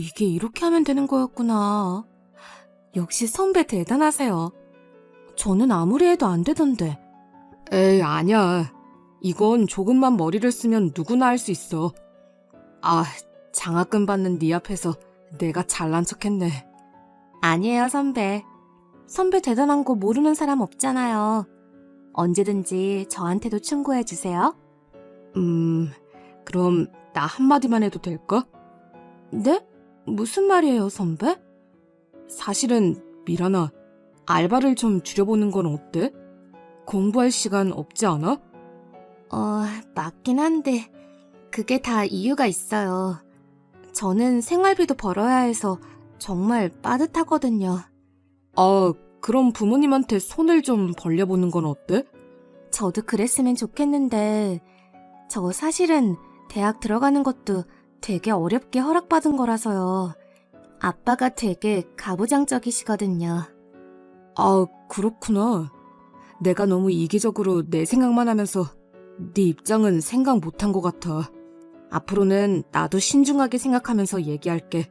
이게 이렇게 하면 되는 거였구나. 역시 선배 대단하세요. 저는 아무리 해도 안 되던데. 에이, 아니야. 이건 조금만 머리를 쓰면 누구나 할 수 있어. 아, 장학금 받는 네 앞에서 내가 잘난 척했네. 아니에요, 선배. 선배 대단한 거 모르는 사람 없잖아요. 언제든지 저한테도 충고해 주세요. 음, 그럼 나 한마디만 해도 될까? 네? 무슨 말이에요, 선배? 사실은 미란아, 알바를 좀 줄여보는 건 어때? 공부할 시간 없지 않아? 어, 맞긴 한데 그게 다 이유가 있어요. 저는 생활비도 벌어야 해서 정말 빠듯하거든요. 아, 그럼 부모님한테 손을 좀 벌려보는 건 어때? 저도 그랬으면 좋겠는데 저 사실은 대학 들어가는 것도 되게 어렵게 허락받은 거라서요. 아빠가 되게 가부장적이시거든요. 아, 그렇구나. 내가 너무 이기적으로 내 생각만 하면서 네 입장은 생각 못한 것 같아. 앞으로는 나도 신중하게 생각하면서 얘기할게.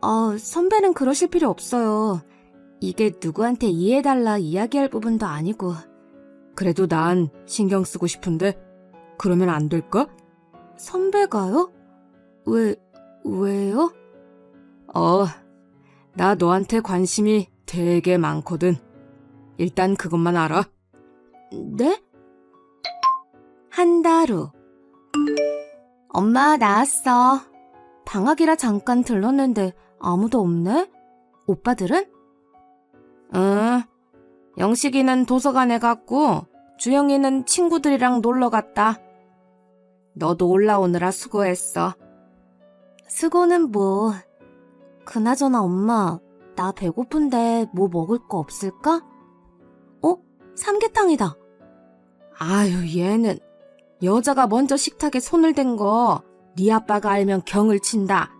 어, 선배는 그러실 필요 없어요. 이게 누구한테 이해해달라 이야기할 부분도 아니고. 그래도 난 신경 쓰고 싶은데, 그러면 안 될까? 선배가요? 왜, 왜요? 어, 나 너한테 관심이 되게 많거든. 일단 그것만 알아. 네? 한 달 후. 엄마, 나왔어. 방학이라 잠깐 들렀는데 아무도 없네? 오빠들은? 응. 영식이는 도서관에 갔고, 주영이는 친구들이랑 놀러 갔다. 너도 올라오느라 수고했어. 수고는 뭐. 그나저나 엄마, 나 배고픈데 뭐 먹을 거 없을까? 어? 삼계탕이다. 아유, 얘는 여자가 먼저 식탁에 손을 댄 거 네 아빠가 알면 경을 친다.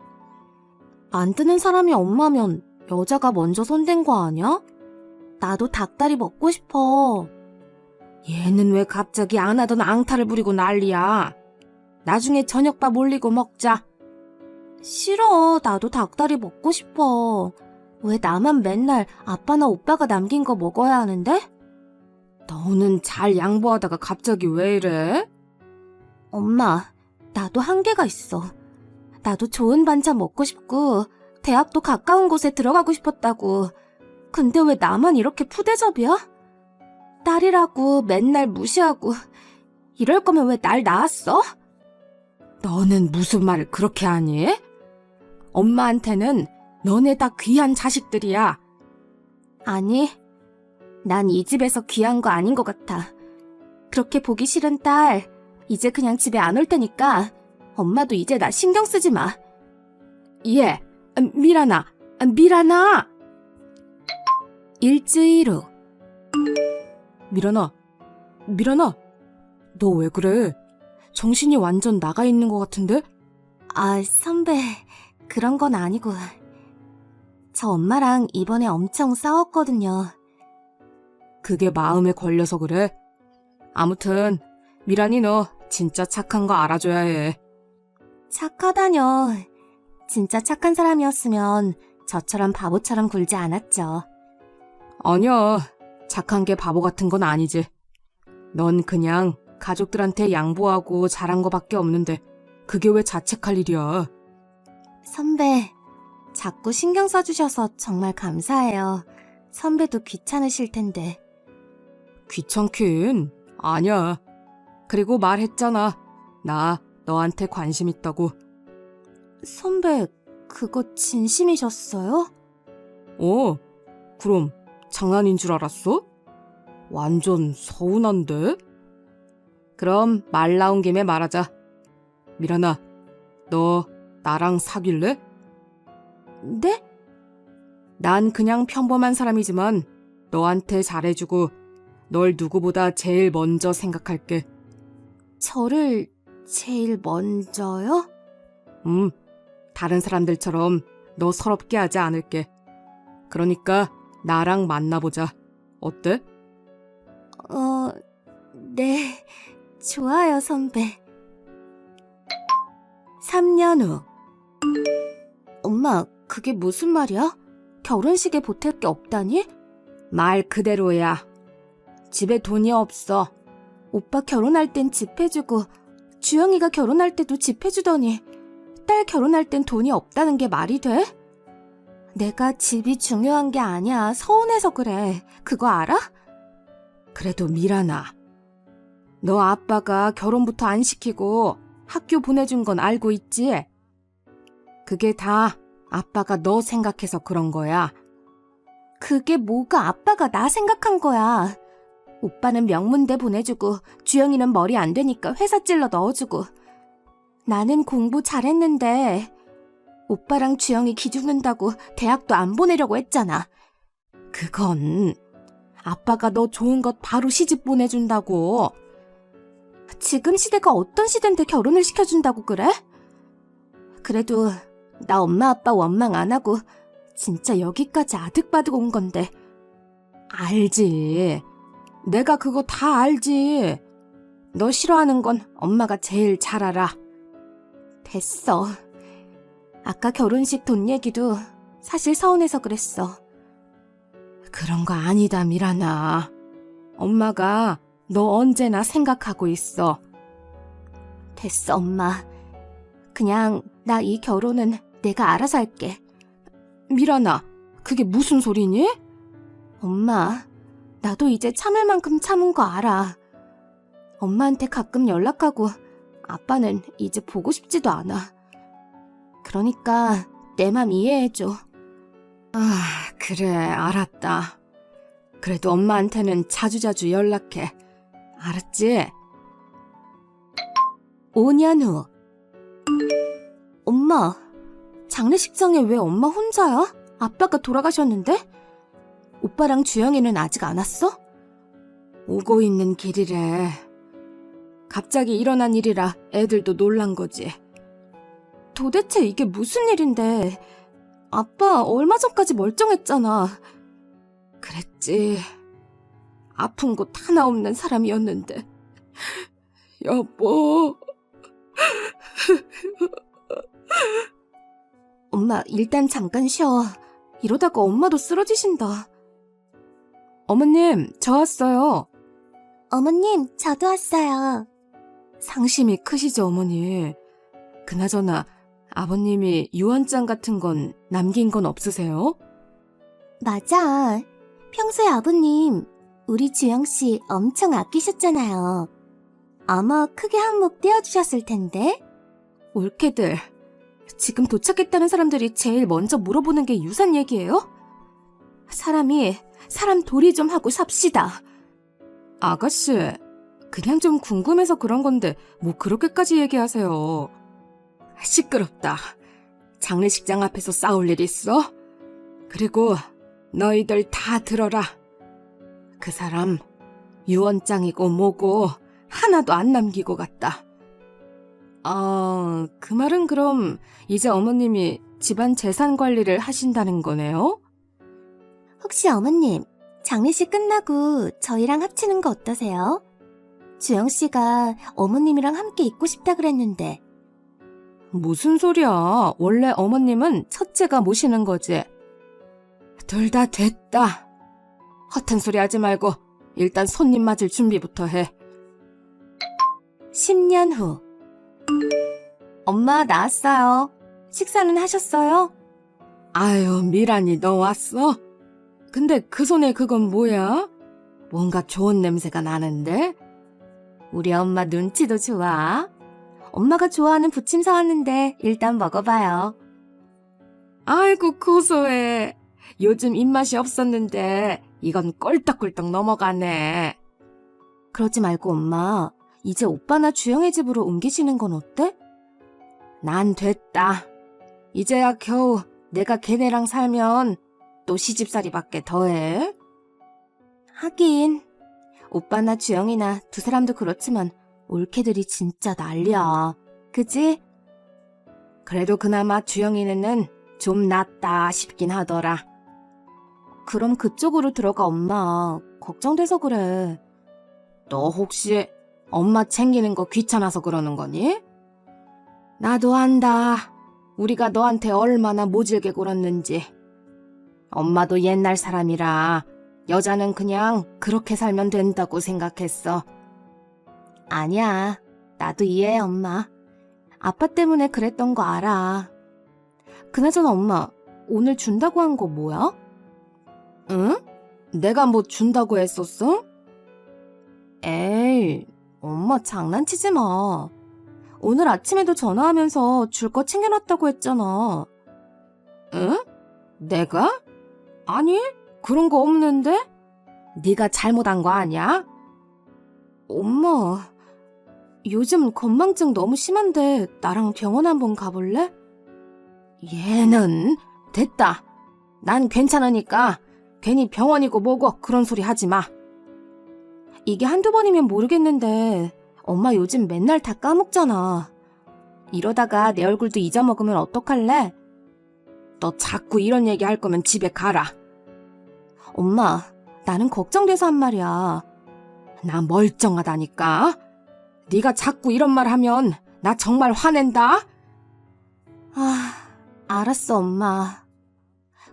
안 뜨는 사람이 엄마면 여자가 먼저 손댄 거 아니야? 나도 닭다리 먹고 싶어. 얘는 왜 갑자기 안 하던 앙탈을 부리고 난리야. 나중에 저녁밥 올리고 먹자. 싫어. 나도 닭다리 먹고 싶어. 왜 나만 맨날 아빠나 오빠가 남긴 거 먹어야 하는데? 너는 잘 양보하다가 갑자기 왜 이래? 엄마, 나도 한계가 있어. 나도 좋은 반찬 먹고 싶고, 대학도 가까운 곳에 들어가고 싶었다고. 근데 왜 나만 이렇게 푸대접이야? 딸이라고 맨날 무시하고, 이럴 거면 왜 날 낳았어? 너는 무슨 말을 그렇게 하니? 엄마한테는 너네 다 귀한 자식들이야. 아니, 난 이 집에서 귀한 거 아닌 것 같아. 그렇게 보기 싫은 딸, 이제 그냥 집에 안 올 테니까 엄마도 이제 나 신경 쓰지 마. 예, 미라나, 미라나! 일주일 후. 미라나, 미라나, 너 왜 그래? 정신이 완전 나가 있는 것 같은데? 아, 선배, 그런 건 아니고. 저 엄마랑 이번에 엄청 싸웠거든요. 그게 마음에 걸려서 그래? 아무튼, 미란이 너 진짜 착한 거 알아줘야 해. 착하다뇨. 진짜 착한 사람이었으면 저처럼 바보처럼 굴지 않았죠. 아니야. 착한 게 바보 같은 건 아니지. 넌 그냥 가족들한테 양보하고 잘한 거밖에 없는데 그게 왜 자책할 일이야. 선배, 자꾸 신경 써주셔서 정말 감사해요. 선배도 귀찮으실 텐데. 귀찮긴 아니야. 그리고 말했잖아. 나 너한테 관심 있다고. 선배, 그거 진심이셨어요? 어, 그럼 장난인 줄 알았어? 완전 서운한데? 그럼 말 나온 김에 말하자. 미란아, 너 나랑 사귈래? 네? 난 그냥 평범한 사람이지만 너한테 잘해주고 널 누구보다 제일 먼저 생각할게. 저를 제일 먼저요? 음, 다른 사람들처럼 너 서럽게 하지 않을게. 그러니까 나랑 만나보자. 어때? 어, 네. 좋아요, 선배. 3년 후. 엄마, 그게 무슨 말이야? 결혼식에 보탤 게 없다니? 말 그대로야. 집에 돈이 없어. 오빠 결혼할 땐 집 해주고, 주영이가 결혼할 때도 집 해주더니, 딸 결혼할 땐 돈이 없다는 게 말이 돼? 내가 집이 중요한 게 아니야. 서운해서 그래. 그거 알아? 그래도 미란아. 너 아빠가 결혼부터 안 시키고 학교 보내준 건 알고 있지? 그게 다 아빠가 너 생각해서 그런 거야. 그게 뭐가 아빠가 나 생각한 거야. 오빠는 명문대 보내주고 주영이는 머리 안 되니까 회사 찔러 넣어주고 나는 공부 잘했는데 오빠랑 주영이 기죽는다고 대학도 안 보내려고 했잖아. 그건 아빠가 너 좋은 것 바로 시집 보내준다고. 지금 시대가 어떤 시대인데 결혼을 시켜준다고 그래? 그래도 나 엄마 아빠 원망 안 하고 진짜 여기까지 아득바득 온 건데. 알지. 내가 그거 다 알지. 너 싫어하는 건 엄마가 제일 잘 알아. 됐어. 아까 결혼식 돈 얘기도 사실 서운해서 그랬어. 그런 거 아니다, 미란아. 엄마가 너 언제나 생각하고 있어. 됐어, 엄마. 그냥 나 이 결혼은 내가 알아서 할게. 미란아, 그게 무슨 소리니? 엄마, 나도 이제 참을 만큼 참은 거 알아. 엄마한테 가끔 연락하고 아빠는 이제 보고 싶지도 않아. 그러니까 내 맘 이해해줘. 아, 그래, 알았다. 그래도 엄마한테는 자주자주 연락해. 알았지? 5년 후. 엄마, 장례식장에 왜 엄마 혼자야? 아빠가 돌아가셨는데? 오빠랑 주영이는 아직 안 왔어? 오고 있는 길이래. 갑자기 일어난 일이라 애들도 놀란 거지. 도대체 이게 무슨 일인데? 아빠 얼마 전까지 멀쩡했잖아. 그랬지. 아픈 곳 하나 없는 사람이었는데. 여보. 엄마, 일단 잠깐 쉬어. 이러다가 엄마도 쓰러지신다. 어머님, 저 왔어요. 어머님, 저도 왔어요. 상심이 크시죠, 어머니. 그나저나, 아버님이 유언장 같은 건 남긴 건 없으세요? 맞아. 평소에 아버님, 우리 주영씨 엄청 아끼셨잖아요. 아마 크게 한몫 떼어주셨을 텐데? 올케들, 지금 도착했다는 사람들이 제일 먼저 물어보는 게 유산 얘기예요? 사람이 사람 도리 좀 하고 삽시다. 아가씨, 그냥 좀 궁금해서 그런 건데 뭐 그렇게까지 얘기하세요. 시끄럽다. 장례식장 앞에서 싸울 일 있어? 그리고 너희들 다 들어라. 그 사람 유언장이고 뭐고 하나도 안 남기고 갔다. 아, 그 말은 그럼 이제 어머님이 집안 재산 관리를 하신다는 거네요? 혹시 어머님, 장례식 끝나고 저희랑 합치는 거 어떠세요? 주영 씨가 어머님이랑 함께 있고 싶다 그랬는데. 무슨 소리야. 원래 어머님은 첫째가 모시는 거지. 둘 다 됐다. 허튼 소리 하지 말고 일단 손님 맞을 준비부터 해. 10년 후. 엄마 나왔어요. 식사는 하셨어요? 아유, 미란이 너 왔어? 근데 그 손에 그건 뭐야? 뭔가 좋은 냄새가 나는데? 우리 엄마 눈치도 좋아. 엄마가 좋아하는 부침 사왔는데 일단 먹어봐요. 아이고 고소해. 요즘 입맛이 없었는데 이건 꼴떡꼴떡 넘어가네. 그러지 말고 엄마, 이제 오빠나 주영의 집으로 옮기시는 건 어때? 난 됐다. 이제야 겨우 내가 걔네랑 살면 또 시집살이밖에 더해. 하긴 오빠나 주영이나 두 사람도 그렇지만 올케들이 진짜 난리야. 그지? 그래도 그나마 주영이는 좀 낫다 싶긴 하더라. 그럼 그쪽으로 들어가 엄마. 걱정돼서 그래. 너 혹시 엄마 챙기는 거 귀찮아서 그러는 거니? 나도 안다. 우리가 너한테 얼마나 모질게 굴었는지. 엄마도 옛날 사람이라 여자는 그냥 그렇게 살면 된다고 생각했어. 아니야. 나도 이해해, 엄마. 아빠 때문에 그랬던 거 알아. 그나저나 엄마, 오늘 준다고 한 거 뭐야? 응? 내가 뭐 준다고 했었어? 에이, 엄마 장난치지 마. 오늘 아침에도 전화하면서 줄 거 챙겨놨다고 했잖아. 응? 내가? 아니, 그런 거 없는데? 네가 잘못한 거 아니야? 엄마, 요즘 건망증 너무 심한데 나랑 병원 한번 가볼래? 얘는 됐다. 난 괜찮으니까 괜히 병원이고 뭐고 그런 소리 하지 마. 이게 한두 번이면 모르겠는데 엄마 요즘 맨날 다 까먹잖아. 이러다가 내 얼굴도 잊어먹으면 어떡할래? 너 자꾸 이런 얘기 할 거면 집에 가라. 엄마, 나는 걱정돼서 한 말이야. 나 멀쩡하다니까. 네가 자꾸 이런 말 하면 나 정말 화낸다. 아, 알았어, 엄마.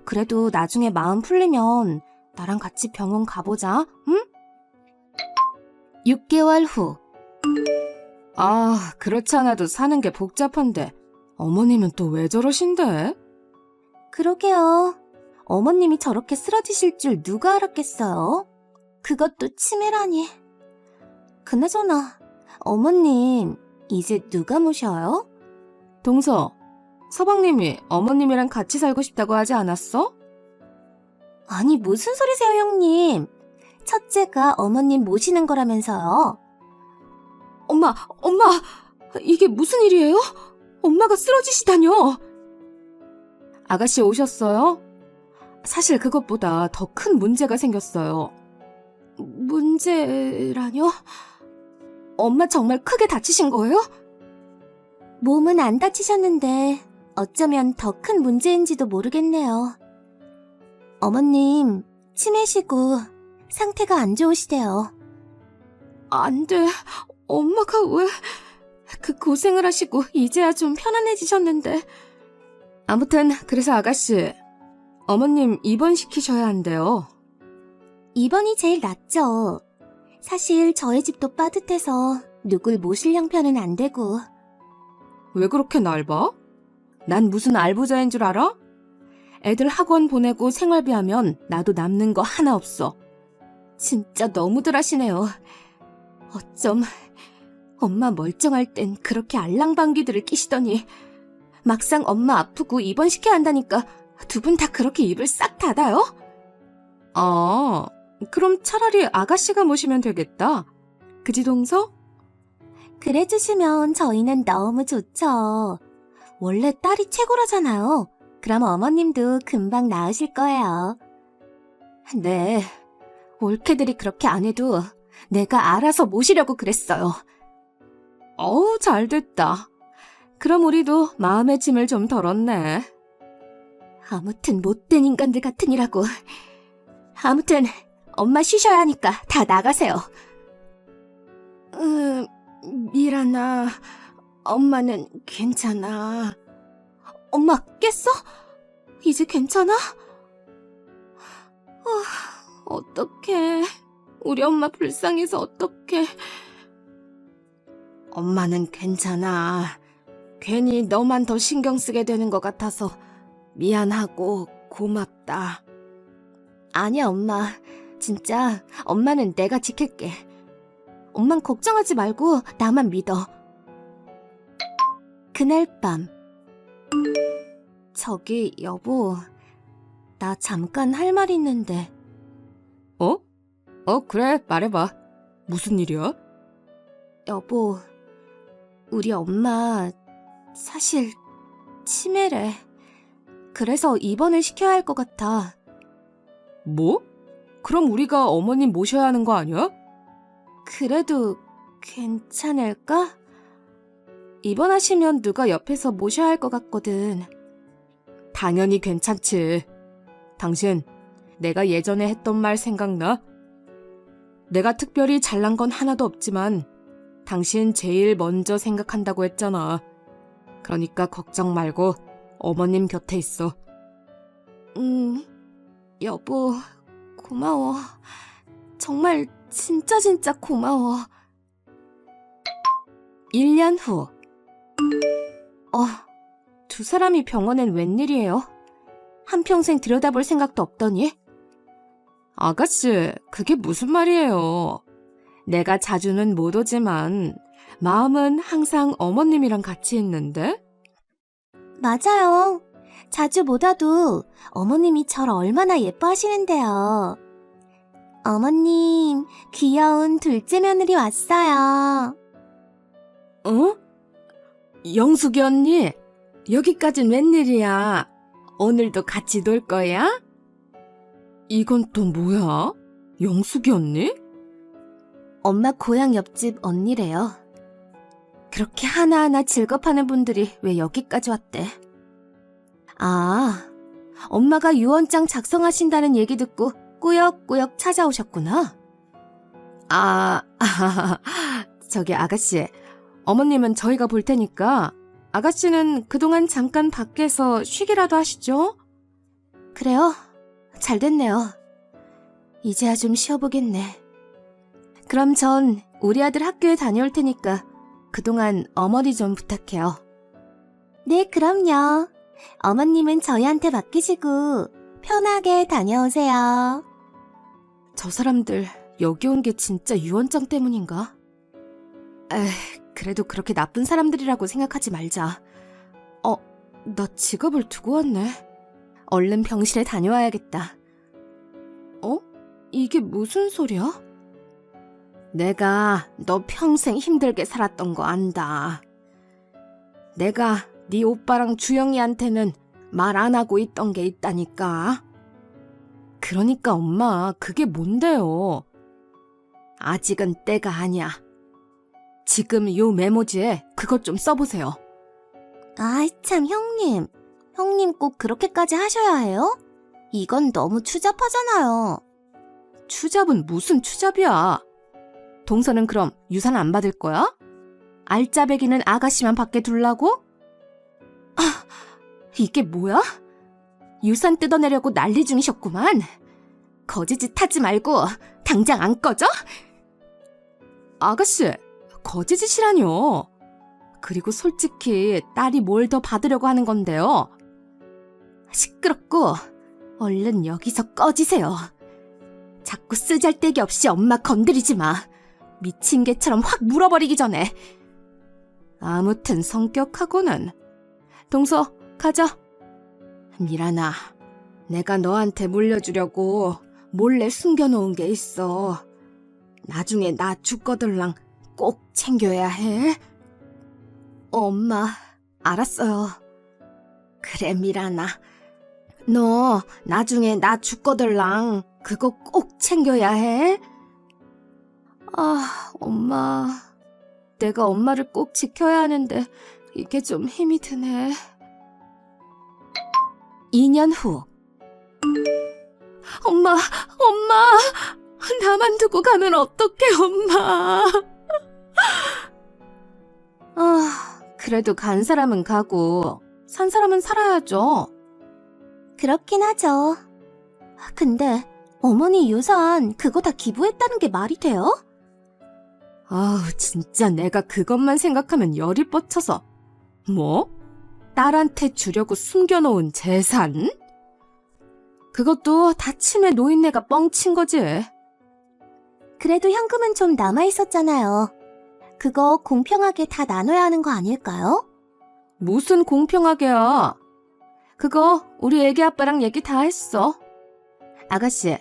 그래도 나중에 마음 풀리면 나랑 같이 병원 가보자, 응? 6개월 후. 아, 그렇지 않아도 사는 게 복잡한데. 어머님은 또 왜 저러신데? 그러게요. 어머님이 저렇게 쓰러지실 줄 누가 알았겠어요? 그것도 치매라니. 그나저나, 어머님, 이제 누가 모셔요? 동서, 서방님이 어머님이랑 같이 살고 싶다고 하지 않았어? 아니, 무슨 소리세요, 형님? 첫째가 어머님 모시는 거라면서요. 엄마, 엄마, 이게 무슨 일이에요? 엄마가 쓰러지시다뇨. 아가씨 오셨어요? 사실 그것보다 더 큰 문제가 생겼어요. 문제라뇨? 엄마 정말 크게 다치신 거예요? 몸은 안 다치셨는데 어쩌면 더 큰 문제인지도 모르겠네요. 어머님, 치매시고 상태가 안 좋으시대요. 안 돼. 엄마가 왜 그 고생을 하시고 이제야 좀 편안해지셨는데. 아무튼 그래서 아가씨, 어머님 입원시키셔야 한대요. 입원이 제일 낫죠. 사실 저희 집도 빠듯해서 누굴 모실 형편은 안 되고. 왜 그렇게 날 봐? 난 무슨 알부자인 줄 알아? 애들 학원 보내고 생활비 하면 나도 남는 거 하나 없어. 진짜 너무들 하시네요. 어쩜 엄마 멀쩡할 땐 그렇게 알랑방귀들을 끼시더니 막상 엄마 아프고 입원시켜야 한다니까 두 분 다 그렇게 입을 싹 닫아요? 아, 그럼 차라리 아가씨가 모시면 되겠다. 그지 동서? 그래 주시면 저희는 너무 좋죠. 원래 딸이 최고라잖아요. 그럼 어머님도 금방 나으실 거예요. 네, 올케들이 그렇게 안 해도 내가 알아서 모시려고 그랬어요. 어우, 잘 됐다. 그럼 우리도 마음의 짐을 좀 덜었네. 아무튼 못된 인간들 같으니라고. 아무튼 엄마 쉬셔야 하니까 다 나가세요. 음, 미란아, 엄마는 괜찮아. 엄마 깼어? 이제 괜찮아? 아, 어떡해. 우리 엄마 불쌍해서 어떡해. 엄마는 괜찮아. 괜히 너만 더 신경 쓰게 되는 것 같아서 미안하고 고맙다. 아니야, 엄마. 진짜 엄마는 내가 지킬게. 엄만 걱정하지 말고 나만 믿어. 그날 밤. 저기, 여보. 나 잠깐 할 말 있는데. 어? 어, 그래, 말해봐. 무슨 일이야? 여보, 우리 엄마 사실 치매래. 그래서 입원을 시켜야 할 것 같아. 뭐? 그럼 우리가 어머님 모셔야 하는 거 아니야? 그래도 괜찮을까? 입원하시면 누가 옆에서 모셔야 할 것 같거든. 당연히 괜찮지. 당신, 내가 예전에 했던 말 생각나? 내가 특별히 잘난 건 하나도 없지만 당신 제일 먼저 생각한다고 했잖아. 그러니까 걱정 말고 어머님 곁에 있어. 음, 여보, 고마워. 정말 진짜 진짜 고마워. 1년 후. 어, 두 사람이 병원엔 웬일이에요? 한평생 들여다볼 생각도 없더니? 아가씨, 그게 무슨 말이에요? 내가 자주는 못 오지만, 마음은 항상 어머님이랑 같이 있는데? 맞아요. 자주 못 와도 어머님이 절 얼마나 예뻐하시는데요. 어머님, 귀여운 둘째 며느리 왔어요. 어? 영숙이 언니, 여기까진 웬일이야? 오늘도 같이 놀 거야? 이건 또 뭐야? 영숙이 언니? 엄마 고향 옆집 언니래요. 그렇게 하나하나 즐겁하는 분들이 왜 여기까지 왔대? 아, 엄마가 유언장 작성하신다는 얘기 듣고 꾸역꾸역 찾아오셨구나. 아, 저기 아가씨, 어머님은 저희가 볼 테니까 아가씨는 그동안 잠깐 밖에서 쉬기라도 하시죠? 그래요? 잘 됐네요. 이제야 좀 쉬어보겠네. 그럼 전 우리 아들 학교에 다녀올 테니까 그동안 어머니 좀 부탁해요. 네, 그럼요. 어머님은 저희한테 맡기시고 편하게 다녀오세요. 저 사람들 여기 온 게 진짜 유언장 때문인가? 에이, 그래도 그렇게 나쁜 사람들이라고 생각하지 말자. 어, 나 직업을 두고 왔네. 얼른 병실에 다녀와야겠다. 어? 이게 무슨 소리야? 내가 너 평생 힘들게 살았던 거 안다. 내가 네 오빠랑 주영이한테는 말 안 하고 있던 게 있다니까. 그러니까 엄마, 그게 뭔데요? 아직은 때가 아니야. 지금 요 메모지에 그것 좀 써보세요. 아이, 참, 형님. 형님 꼭 그렇게까지 하셔야 해요? 이건 너무 추잡하잖아요. 추잡은 무슨 추잡이야? 동서는 그럼 유산 안 받을 거야? 알짜배기는 아가씨만 밖에 둘라고? 아, 이게 뭐야? 유산 뜯어내려고 난리 중이셨구만. 거지짓 하지 말고 당장 안 꺼져? 아가씨, 거지짓이라뇨. 그리고 솔직히 딸이 뭘 더 받으려고 하는 건데요. 시끄럽고 얼른 여기서 꺼지세요. 자꾸 쓰잘데기 없이 엄마 건드리지 마. 미친 개처럼 확 물어버리기 전에. 아무튼 성격하고는. 동서, 가자. 미란아, 내가 너한테 물려주려고 몰래 숨겨놓은 게 있어. 나중에 나 죽거들랑 꼭 챙겨야 해. 어, 엄마, 알았어요. 그래, 미란아. 너 나중에 나 죽거들랑 그거 꼭 챙겨야 해. 아, 엄마. 내가 엄마를 꼭 지켜야 하는데 이게 좀 힘이 드네. 2년 후. 엄마, 엄마! 나만 두고 가면 어떡해, 엄마! 아, 그래도 간 사람은 가고, 산 사람은 살아야죠. 그렇긴 하죠. 근데 어머니 유산 그거 다 기부했다는 게 말이 돼요? 아우, 진짜 내가 그것만 생각하면 열이 뻗쳐서. 뭐? 딸한테 주려고 숨겨놓은 재산? 그것도 다침에 노인네가 뻥친 거지. 그래도 현금은 좀 남아 있었잖아요. 그거 공평하게 다 나눠야 하는 거 아닐까요? 무슨 공평하게야. 그거 우리 애기 아빠랑 얘기 다 했어. 아가씨,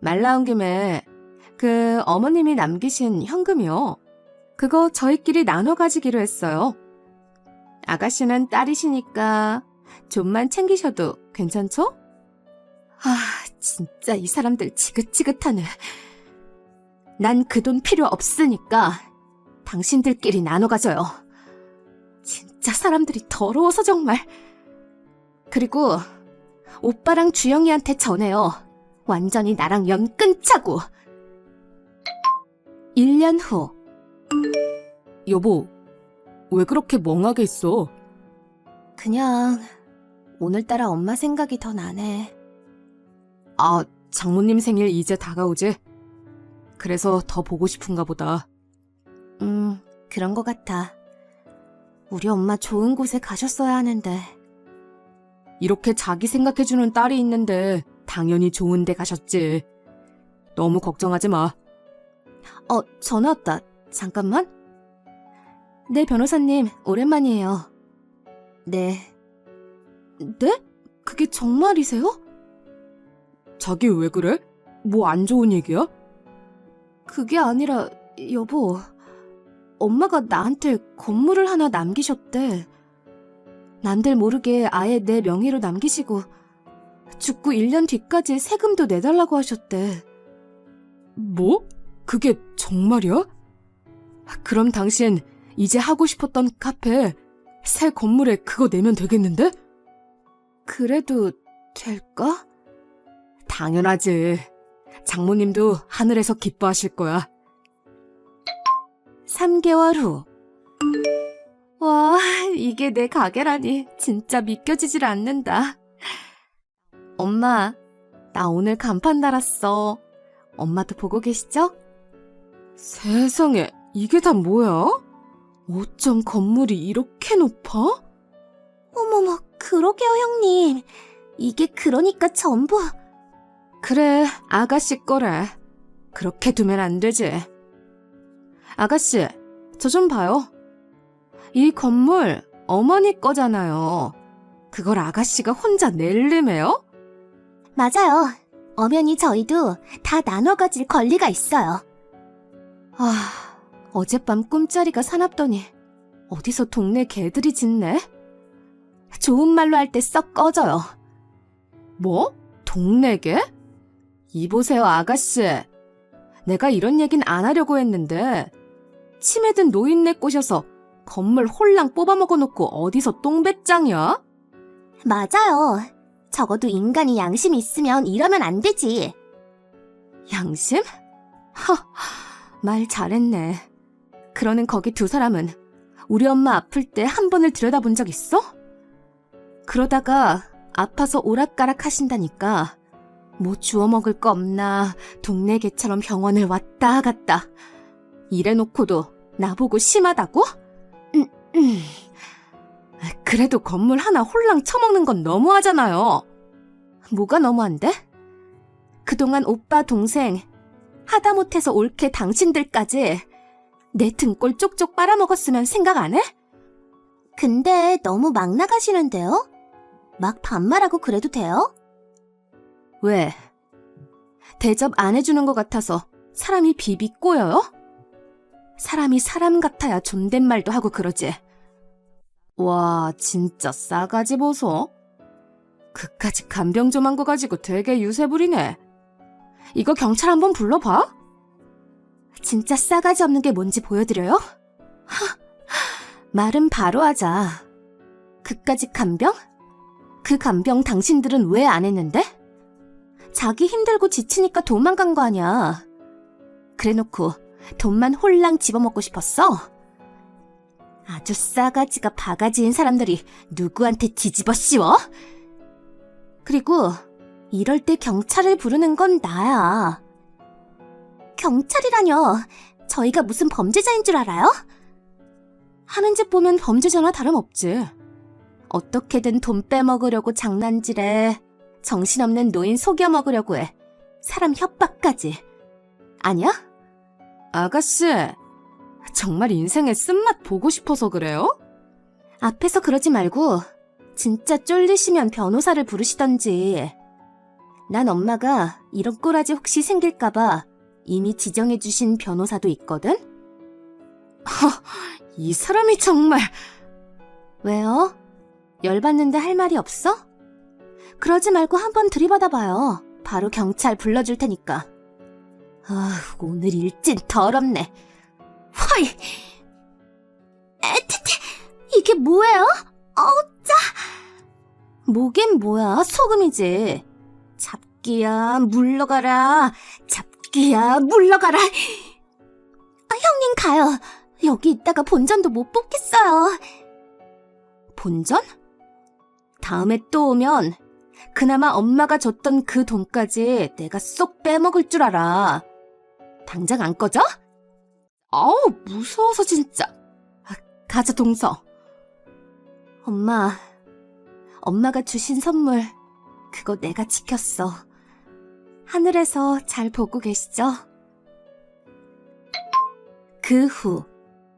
말 나온 김에 그 어머님이 남기신 현금이요. 그거 저희끼리 나눠 가지기로 했어요. 아가씨는 딸이시니까 좀만 챙기셔도 괜찮죠? 아, 진짜 이 사람들 지긋지긋하네. 난 그 돈 필요 없으니까 당신들끼리 나눠 가져요. 진짜 사람들이 더러워서 정말. 그리고 오빠랑 주영이한테 전해요. 완전히 나랑 연 끊자고. 1년 후. 여보, 왜 그렇게 멍하게 있어? 그냥 오늘따라 엄마 생각이 더 나네. 아, 장모님 생일 이제 다가오지? 그래서 더 보고 싶은가 보다. 음, 그런 것 같아. 우리 엄마 좋은 곳에 가셨어야 하는데. 이렇게 자기 생각해주는 딸이 있는데 당연히 좋은 데 가셨지. 너무 걱정하지 마. 어, 전화 왔다. 잠깐만. 네, 변호사님, 오랜만이에요. 네. 네? 그게 정말이세요? 자기 왜 그래? 뭐 안 좋은 얘기야? 그게 아니라, 여보. 엄마가 나한테 건물을 하나 남기셨대. 남들 모르게 아예 내 명의로 남기시고, 죽고 1년 뒤까지 세금도 내달라고 하셨대. 뭐? 그게 정말이야? 그럼 당신 이제 하고 싶었던 카페 새 건물에 그거 내면 되겠는데? 그래도 될까? 당연하지. 장모님도 하늘에서 기뻐하실 거야. 3개월 후. 와, 이게 내 가게라니 진짜 믿겨지질 않는다. 엄마, 나 오늘 간판 달았어. 엄마도 보고 계시죠? 세상에, 이게 다 뭐야? 어쩜 건물이 이렇게 높아? 어머머, 그러게요, 형님. 이게 그러니까 전부. 그래, 아가씨 거래. 그렇게 두면 안 되지. 아가씨, 저 좀 봐요. 이 건물 어머니 거잖아요. 그걸 아가씨가 혼자 낼름해요? 맞아요. 엄연히 저희도 다 나눠 가질 권리가 있어요. 아, 어젯밤 꿈자리가 사납더니 어디서 동네 개들이 짖네? 좋은 말로 할 때 썩 꺼져요. 뭐? 동네 개? 이보세요, 아가씨. 내가 이런 얘긴 안 하려고 했는데 치매든 노인네 꼬셔서 건물 홀랑 뽑아먹어 놓고 어디서 똥배짱이야? 맞아요. 적어도 인간이 양심이 있으면 이러면 안 되지. 양심? 하, 말 잘했네. 그러는 거기 두 사람은 우리 엄마 아플 때 한 번을 들여다본 적 있어? 그러다가 아파서 오락가락 하신다니까 뭐 주워 먹을 거 없나 동네 개처럼 병원을 왔다 갔다 이래놓고도 나보고 심하다고? 음, 음. 그래도 건물 하나 홀랑 처먹는 건 너무하잖아요. 뭐가 너무한데? 그동안 오빠 동생 하다못해서 옳게 당신들까지 내 등골 쪽쪽 빨아먹었으면 생각 안 해? 근데 너무 막 나가시는데요? 막 반말하고 그래도 돼요? 왜? 대접 안 해주는 것 같아서 사람이 비비 꼬여요? 사람이 사람 같아야 존댓말도 하고 그러지. 와, 진짜 싸가지 보소. 그까지 간병 좀 한 거 가지고 되게 유세 부리네. 이거 경찰 한번 불러봐. 진짜 싸가지 없는 게 뭔지 보여드려요? 하, 말은 바로 하자. 그까지 간병? 그 간병 당신들은 왜 안 했는데? 자기 힘들고 지치니까 도망간 거 아니야. 그래놓고 돈만 홀랑 집어먹고 싶었어? 아주 싸가지가 바가지인 사람들이 누구한테 뒤집어 씌워? 그리고 이럴 때 경찰을 부르는 건 나야. 경찰이라뇨. 저희가 무슨 범죄자인 줄 알아요? 하는 짓 보면 범죄자나 다름없지. 어떻게든 돈 빼먹으려고 장난질해. 정신없는 노인 속여 먹으려고 해. 사람 협박까지. 아니야? 아가씨, 정말 인생의 쓴맛 보고 싶어서 그래요? 앞에서 그러지 말고 진짜 쫄리시면 변호사를 부르시던지. 난 엄마가 이런 꼬라지 혹시 생길까봐 이미 지정해주신 변호사도 있거든? 허, 이 사람이 정말... 왜요? 열받는데 할 말이 없어? 그러지 말고 한번 들이받아봐요. 바로 경찰 불러줄 테니까. 아, 오늘 일진 더럽네. 헐! 에티티, 이게 뭐예요? 어우, 짜! 뭐긴 뭐야, 소금이지. 잡기야, 물러가라. 잡기야, 물러가라. 아, 형님 가요. 여기 있다가 본전도 못 뽑겠어요. 본전? 다음에 또 오면 그나마 엄마가 줬던 그 돈까지 내가 쏙 빼먹을 줄 알아. 당장 안 꺼져? 아우, 무서워서 진짜. 아, 가자, 동서. 엄마, 엄마가 주신 선물, 그거 내가 지켰어. 하늘에서 잘 보고 계시죠? 그 후,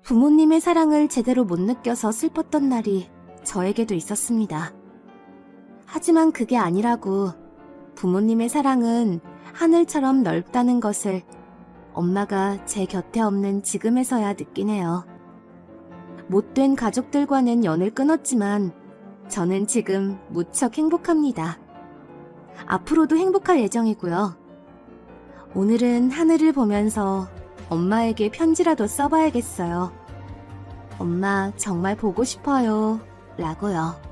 부모님의 사랑을 제대로 못 느껴서 슬펐던 날이 저에게도 있었습니다. 하지만 그게 아니라고 부모님의 사랑은 하늘처럼 넓다는 것을 엄마가 제 곁에 없는 지금에서야 느끼네요. 못된 가족들과는 연을 끊었지만 저는 지금 무척 행복합니다. 앞으로도 행복할 예정이고요. 오늘은 하늘을 보면서 엄마에게 편지라도 써봐야겠어요. 엄마 정말 보고 싶어요. 라고요.